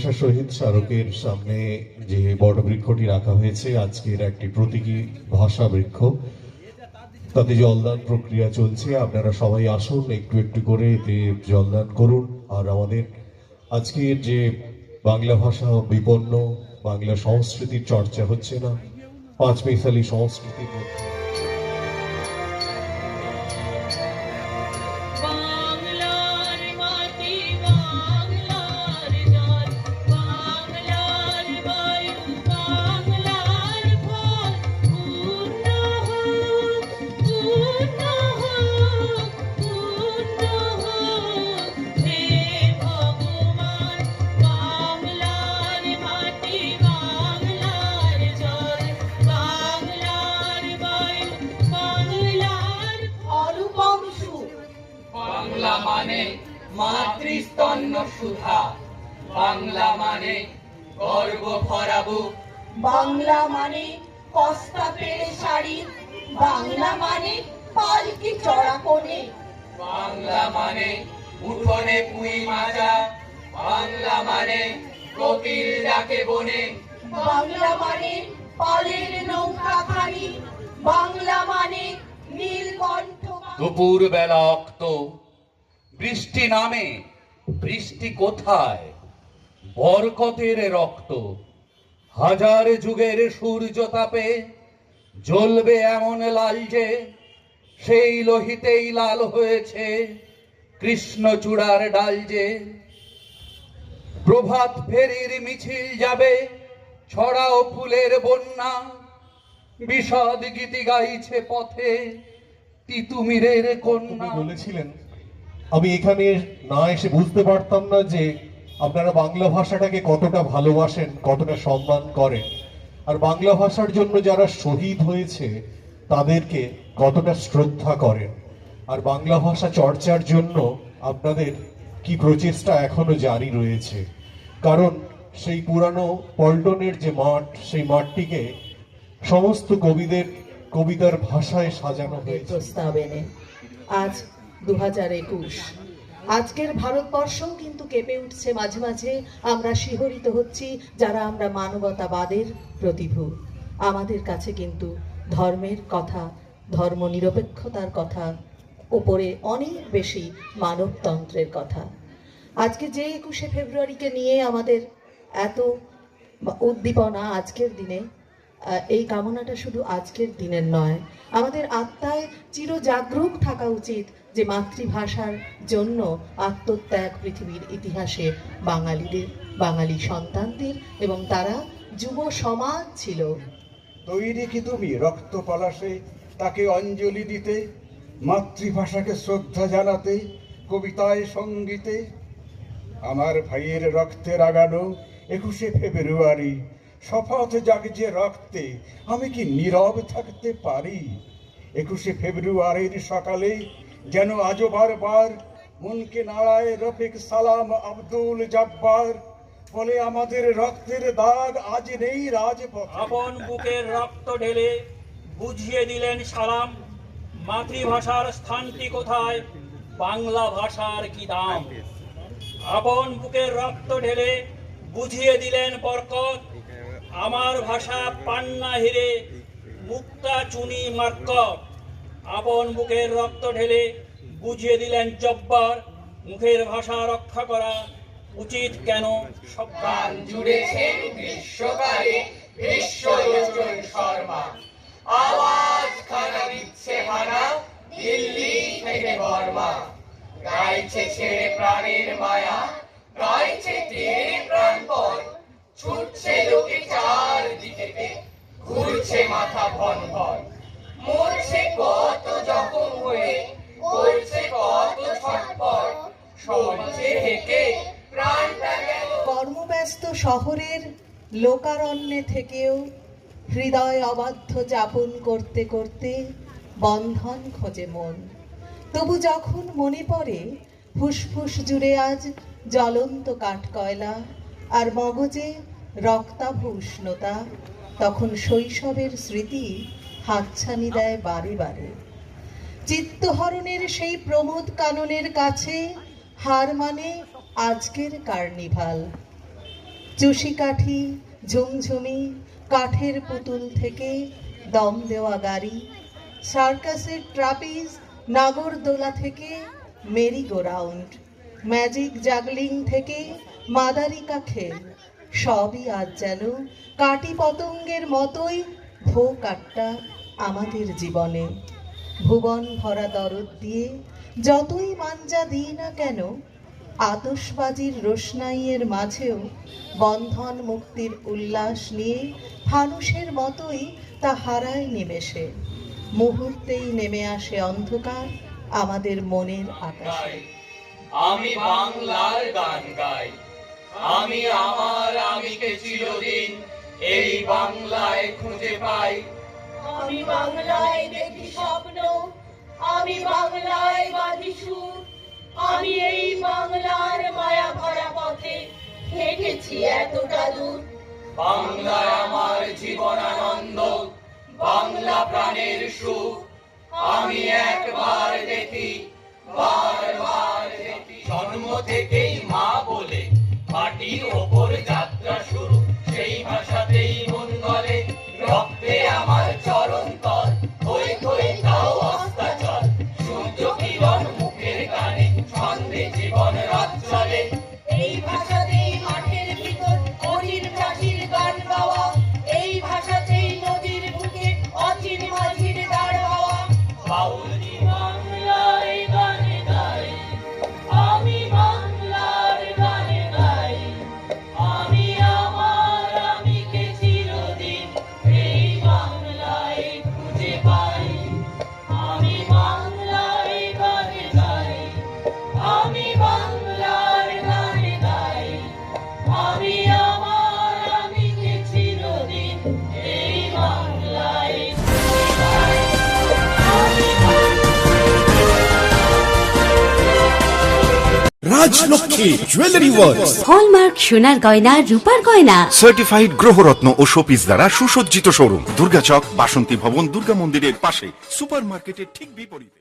ভাষা শহীদ স্মারকের সামনে যে বটবৃক্ষটি রাখা হয়েছে, আজকের একটি প্রতীকী ভাষা বৃক্ষ তাতে জলদান প্রক্রিয়া চলছে। আপনারা সবাই আসুন, একটু একটু করে এতে জলদান করুন। আর আমাদের আজকের যে বাংলা ভাষা বিপন্ন, বাংলা সংস্কৃতির চর্চা হচ্ছে না, পাঁচ মিশালি সংস্কৃতির মধ্যে। সুধা বাংলা মানে গর্ব ভরা বাংলা মানে কস্তা পেরে শাড়ি বাংলা মানে পালকি চড়া কোণে। বাংলা মানে উঠোনে পুই মাজা। বাংলা মানে কোকিল ডাকে বনে। বাংলা মানে পালের নৌকা খানি। বাংলা মানে নীলকণ্ঠ দুপুর বেলা অক্ত। বৃষ্টি নামে বৃষ্টি কোথায়? বরকতের রক্ত। হাজার যুগের সূর্য তাপে জ্বলবে এমন লাল যে সেই লোহিতেই লাল হয়েছে কৃষ্ণচূড়ার ডাল যে। প্রভাত ফেরির মিছিল যাবে, ছড়াও ফুলের বন্যা। বিষাদ গীতি গাইছে পথে তিতুমিরের কন্যা। বলেছিলেন আমি এখানে না এসে বুঝতে পারতাম না যে আপনারা বাংলা ভাষাটাকে কতটা ভালোবাসেন, কতটা সম্মান করেন। আর বাংলা ভাষার জন্য যারা শহীদ হয়েছে, তাদেরকে কতটা শ্রদ্ধা করেন। আর বাংলা ভাষা চর্চার জন্য আপনাদের কি প্রচেষ্টা এখনও জারি রয়েছে। কারণ সেই পুরানো পল্টনের যে মাঠ, সেই মাঠটিকে সমস্ত কবিদের, কবিতার ভাষায় সাজানো হয়েছে। আজ দু একুশ। আজকের ভারতবর্ষও কিন্তু কেঁপে উঠছে মাঝে মাঝে। আমরা শিহরিত হচ্ছি যারা আমরা মানবতাবাদের প্রতিভু। আমাদের কাছে কিন্তু ধর্মের কথা ধর্ম নিরপেক্ষতার কথা ওপরে অনেক বেশি মানবতন্ত্রের কথা। আজকে যে একুশে ফেব্রুয়ারিকে নিয়ে আমাদের এত উদ্দীপনা আজকের দিনে এই কামনাটা শুধু আজকের দিনের নয়, আমাদের আত্মায় চির জাগরুক থাকা উচিত যে মাতৃভাষার জন্য আত্মত্যাগ পৃথিবীর ইতিহাসে বাঙালিদের, বাঙালি সন্তানদের এবং তারা যুব সমাজ ছিল। তৈরি কি তুমি রক্ত পলাশে তাকে অঞ্জলি দিতে, মাতৃভাষাকে শ্রদ্ধা জানাতে, কবিতায় সঙ্গীতে? আমার ভাইয়ের রক্তে রাগানো একুশে ফেব্রুয়ারি শপথ জাগছে রক্তে আমি কি নীরব থাকতে পারি? একুশে ফেব্রুয়ারির সকালে যেন আজও বারবার মনকে নাড়ায় রফিক সালাম আব্দুল জব্বার। বলে আমাদের রক্তের দাগ আজ নেই রাজপথে। আপন বুকের রক্ত ঢেলে বুঝিয়ে দিলেন সালাম, মাতৃভাষার স্থানটি কোথায়, বাংলা ভাষার কি দাম? আপন বুকের রক্ত ঢেলে বুঝিয়ে দিলেন বরকত আমার ভাষা পান্না হিরে মুক্তা চুনি মার্কট আপন বুকের রক্ত ঢেলে বুঝিয়ে দিলেন জব্বার। মুখের ভাষা রক্ষা করা উচিত কেন? সব প্রাণ জুড়েছেন গ্রীষ্মকালে বিশ্বলোচন শর্মা। আওয়াজ খানা দিচ্ছে হানা, দিল্লি থেকে বর্মা। গাইছে ছেড়ে প্রাণের মায়া, গাইছে প্রাণপণ। ছুটছে ঘুরছে মাথা ভন মরছে কত জখম হয়ে, করছে কত ছটপট। সরছে হেঁকে, প্রাণটা গেল। কর্মব্যস্ত শহরের লোকারণ্যে থেকেও হৃদয় অবাধ্য যাপন করতে করতে বন্ধন খোঁজে মন। তবু যখন মনে পড়ে, ফুসফুস জুড়ে আজ জ্বলন্ত কাঠকয়লা আর মগজে রক্তাভ উষ্ণতা তখন শৈশবের স্মৃতি হাতছানি দেয় বারে বারে। চিত্তহরণের সেই প্রমোদ কাননের কাছে হার মানে আজকের কার্নিভাল। চুষি কাঠি ঝুমঝুমি, কাঠের পুতুল থেকে দম দেওয়া গাড়ি, সার্কাসের ট্রাপিজ, নাগরদোলা থেকে merry go round magic juggling থেকে মাদারিকা খেল। সবই আজ যেন কাটি পতঙ্গের মতোই ভো কাট্টা আমাদের জীবনে। ভুবন ভরা দরদ দিয়ে যতই মাঞ্জা দিই না কেন আতসবাজির রোশনাইয়ের মাঝেও বন্ধন মুক্তির উল্লাস নিয়ে ফানুষের মতোই তা হারায় নিমেষে। মুহূর্তেই নেমে আসে অন্ধকার আমাদের মনের আকাশে। আমি বাংলার গান গাই। আমি আমার আমিকে চিরদিন এই বাংলায় খুঁজে পাই। আমি বাংলায় দেখি স্বপ্ন আমি বাংলায় বাঁধি সুর। আমি এই বাংলার মায়া ভরা পথে হেঁটেছি এতটা দূর। বাংলায় আমার জীবনানন্দ বাংলা প্রাণের সুখ আমি একবার দেখি বারবার দেখি। জন্ম থেকেই মা রাজলক্ষ্মী জুয়েলারি ওয়ার্কস হলমার্ক সোনার গয়না রূপার গয়না। সার্টিফাইড গ্রহরত্ন ও শোপিস দ্বারা সুসজ্জিত শোরুম। দুর্গাচক বাসন্তী ভবন দুর্গা মন্দিরের পাশে। সুপার মার্কেটের ঠিক বিপরীতে।